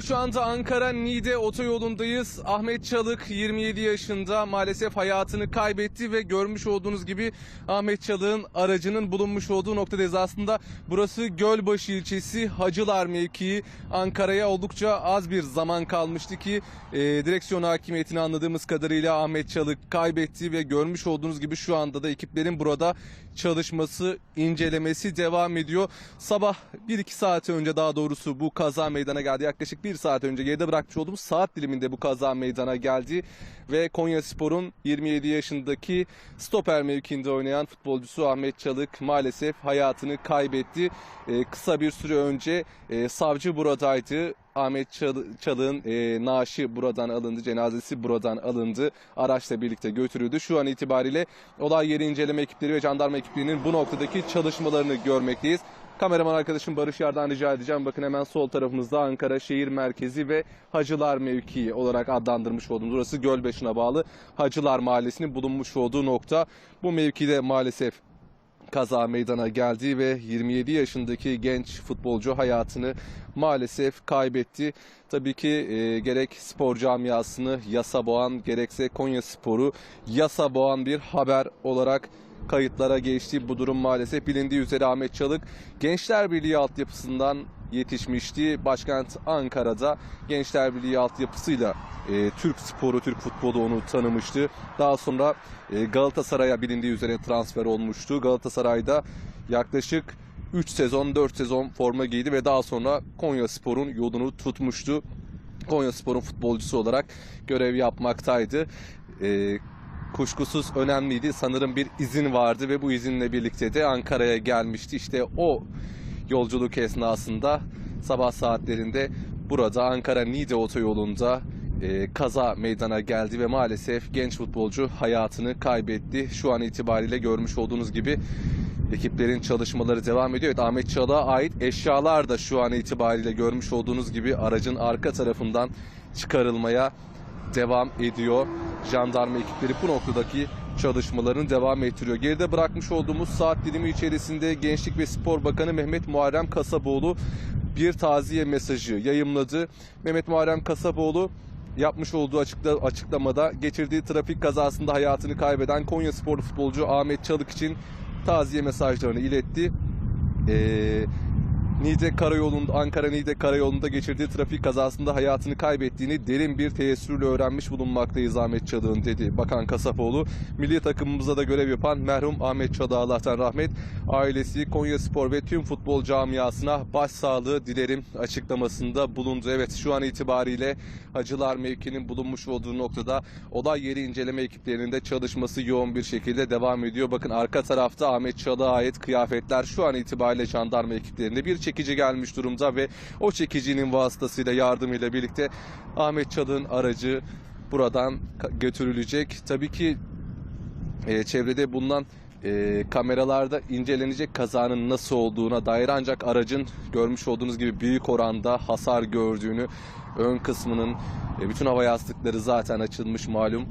Şu anda Ankara Niğde otoyolundayız. Ahmet Çalık 27 yaşında maalesef hayatını kaybetti ve görmüş olduğunuz gibi Ahmet Çalık'ın aracının bulunmuş olduğu noktadayız. Aslında burası Gölbaşı ilçesi Hacılar mevkii. Ankara'ya oldukça az bir zaman kalmıştı ki e, direksiyon hakimiyetini anladığımız kadarıyla Ahmet Çalık kaybetti ve görmüş olduğunuz gibi şu anda da ekiplerin burada çalışması, incelemesi devam ediyor. Sabah 1-2 saat önce daha doğrusu bu kaza meydana geldi. Yaklaşık 1 saat önce geride bırakmış olduğumuz saat diliminde bu kaza meydana geldi. Ve Konya Spor'un 27 yaşındaki stoper mevkiinde oynayan futbolcusu Ahmet Çalık maalesef hayatını kaybetti. Ee, kısa bir süre önce e, savcı buradaydı. Ahmet Çal- Çalık'ın e, naaşı buradan alındı, cenazesi buradan alındı. Araçla birlikte götürüldü. Şu an itibariyle olay yeri inceleme ekipleri ve jandarma ekiplerinin bu noktadaki çalışmalarını görmekteyiz. Kameraman arkadaşım Barış Yar'dan rica edeceğim. Bakın hemen sol tarafımızda Ankara şehir merkezi ve Hacılar mevkii olarak adlandırmış olduğumuz burası Gölbaşı'na bağlı Hacılar Mahallesi'nin bulunmuş olduğu nokta. Bu mevkide maalesef kaza meydana geldi ve 27 yaşındaki genç futbolcu hayatını maalesef kaybetti. Tabii ki e, gerek spor camiasını yasa boğan gerekse Konya Sporu yasa boğan bir haber olarak kayıtlara geçti. Bu durum maalesef bilindiği üzere Ahmet Çalık Gençler Birliği altyapısından yetişmişti. Başkent Ankara'da Gençler Birliği altyapısıyla e, Türk sporu, Türk futbolu onu tanımıştı. Daha sonra e, Galatasaray'a bilindiği üzere transfer olmuştu. Galatasaray'da yaklaşık 3 sezon, 4 sezon forma giydi ve daha sonra Konya Spor'un yolunu tutmuştu. Konya Spor'un futbolcusu olarak görev yapmaktaydı. E, kuşkusuz önemliydi. Sanırım bir izin vardı ve bu izinle birlikte de Ankara'ya gelmişti. İşte o yolculuk esnasında sabah saatlerinde burada Ankara Niğde otoyolunda e, kaza meydana geldi ve maalesef genç futbolcu hayatını kaybetti. Şu an itibariyle görmüş olduğunuz gibi ekiplerin çalışmaları devam ediyor. Evet, Ahmet Çalık'a ait eşyalar da şu an itibariyle görmüş olduğunuz gibi aracın arka tarafından çıkarılmaya devam ediyor. Jandarma ekipleri bu noktadaki çalışmalarını devam ettiriyor. Geride bırakmış olduğumuz saat dilimi içerisinde Gençlik ve Spor Bakanı Mehmet Muharrem Kasaboğlu bir taziye mesajı yayımladı. Mehmet Muharrem Kasaboğlu yapmış olduğu açıkla, açıklamada geçirdiği trafik kazasında hayatını kaybeden Konya sporlu futbolcu Ahmet Çalık için taziye mesajlarını iletti. Ee, Niğde Karayolu'nda Ankara Niğde Karayolu'nda geçirdiği trafik kazasında hayatını kaybettiğini derin bir teessürle öğrenmiş bulunmaktayız Ahmet Çalık'ın dedi Bakan Kasapoğlu. Milli takımımıza da görev yapan merhum Ahmet Çalık'a Allah'tan rahmet. Ailesi Konya Spor ve tüm futbol camiasına başsağlığı dilerim açıklamasında bulundu. Evet şu an itibariyle Hacılar mevkinin bulunmuş olduğu noktada olay yeri inceleme ekiplerinin de çalışması yoğun bir şekilde devam ediyor. Bakın arka tarafta Ahmet Çalık'a ait kıyafetler şu an itibariyle jandarma ekiplerinde bir çekici gelmiş durumda ve o çekicinin vasıtasıyla yardımıyla birlikte Ahmet Çalık'ın aracı buradan götürülecek. Tabii ki e, çevrede bulunan e, kameralarda incelenecek kazanın nasıl olduğuna dair ancak aracın görmüş olduğunuz gibi büyük oranda hasar gördüğünü ön kısmının e, bütün hava yastıkları zaten açılmış malum